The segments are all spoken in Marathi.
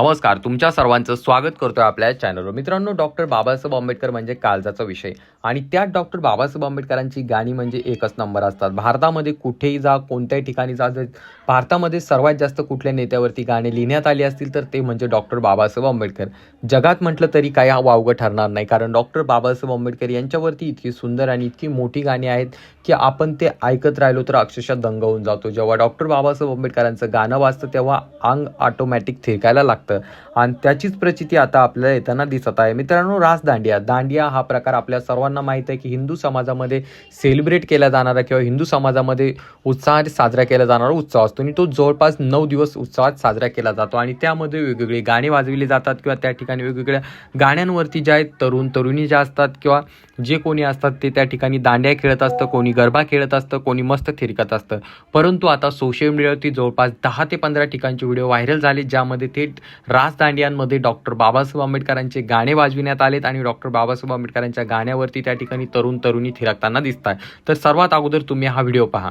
नमस्कार तुमच्या सर्वांचं स्वागत करतोय आपल्या चॅनलवर मित्रांनो डॉक्टर बाबासाहेब आंबेडकर म्हणजे काळजाचा विषय. आणि त्यात डॉक्टर बाबासाहेब आंबेडकरांची गाणी म्हणजे एकच नंबर असतात. भारतामध्ये कुठेही जा कोणत्याही ठिकाणी जा जर भारतामध्ये सर्वात जास्त कुठल्या नेत्यावरती गाणी लिहिण्यात आली असतील तर ते म्हणजे डॉक्टर बाबासाहेब आंबेडकर. जगात म्हटलं तरी काही वावगं ठरणार नाही कारण डॉक्टर बाबासाहेब आंबेडकर यांच्यावरती इतकी सुंदर आणि इतकी मोठी गाणी आहेत की आपण ते ऐकत राहिलो तर अक्षरशः दंग होऊन जातो. जेव्हा डॉक्टर बाबासाहेब आंबेडकरांचं गाणं वाजतं तेव्हा अंग ऑटोमॅटिक थिरकायला लागतं. आणि त्याचीच प्रचिती आता आपल्याला येताना दिसत आहे. मित्रांनो रास दांडिया. दांडिया हा प्रकार आपल्या सर्वांना माहीत आहे की हिंदू समाजामध्ये सेलिब्रेट केला जाणारा किंवा हिंदू समाजामध्ये उत्साहात साजरा केला जाणारा उत्सव असतो. आणि तो जवळपास नऊ दिवस उत्सवात साजरा केला जातो. आणि त्यामध्ये वेगवेगळी गाणी वाजविली जातात किंवा त्या ठिकाणी वेगवेगळ्या गाण्यांवरती ज्या आहेत तरुण तरुणी ज्या असतात किंवा जे कोणी असतात ते त्या ठिकाणी दांड्या खेळत असतं कोणी गरबा खेळत असतं कोणी मस्त थिरकत असतं. परंतु आता सोशल मीडियावरती जवळपास दहा ते पंधरा ठिकाणचे व्हिडिओ व्हायरल झाले ज्यामध्ये थेट राजदांडियांमध्ये डॉक्टर बाबासाहेब आंबेडकरांचे गाणे वाजविण्यात आलेत आणि डॉक्टर बाबासाहेब आंबेडकरांच्या गाण्यावरती त्या ठिकाणी तरुण तरुणी थिरकताना दिसत आहे तर सर्वात अगोदर तुम्ही हा व्हिडिओ पहा.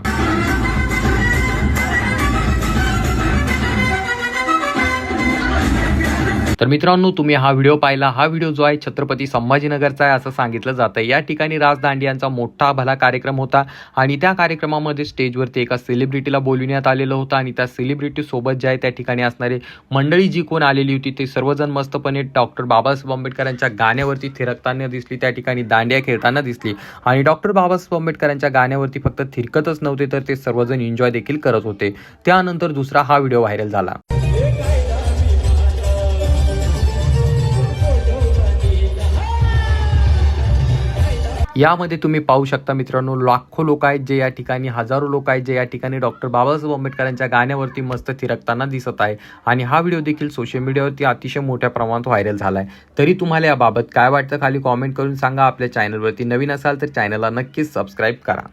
तर मित्रांनो तुम्ही हा व्हिडिओ पाहिला. हा व्हिडिओ जो आहे छत्रपती संभाजीनगरचा आहे असं सांगितलं जातं या ठिकाणी राज दांडियांचा मोठा भला कार्यक्रम होता आणि त्या कार्यक्रमामध्ये स्टेजवरती एका सेलिब्रिटीला बोलविण्यात आलेलं होतं आणि त्या सेलिब्रिटीसोबत जे आहे त्या ठिकाणी असणारे मंडळी जी कोण आलेली होती ते सर्वजण मस्तपणे डॉक्टर बाबासाहेब आंबेडकरांच्या गाण्यावरती थिरकताना दिसली त्या ठिकाणी दांडिया खेळताना दिसली. आणि डॉक्टर बाबासाहेब आंबेडकरांच्या गाण्यावरती फक्त थिरकतच नव्हते तर ते सर्वजण एन्जॉय देखील करत होते. त्यानंतर दुसरा हा व्हिडिओ व्हायरल झाला. यामध्ये तुम्ही पाहू शकता मित्रांनो लाखो लोक आहेत जे या ठिकाणी हजारो लोक आहेत जे या ठिकाणी डॉक्टर बाबासाहेब आंबेडकरांच्या गाण्यावरती मस्त थिरकताना दिसत आहे. आणि हा व्हिडिओ देखील सोशल मीडियावरती अतिशय मोठ्या प्रमाणात व्हायरल झाला आहे तरी तुम्हाला याबाबत काय वाटतं खाली कॉमेंट करून सांगा. आपल्या चॅनलवरती नवीन असाल तर चॅनलला नक्कीच सबस्क्राईब करा.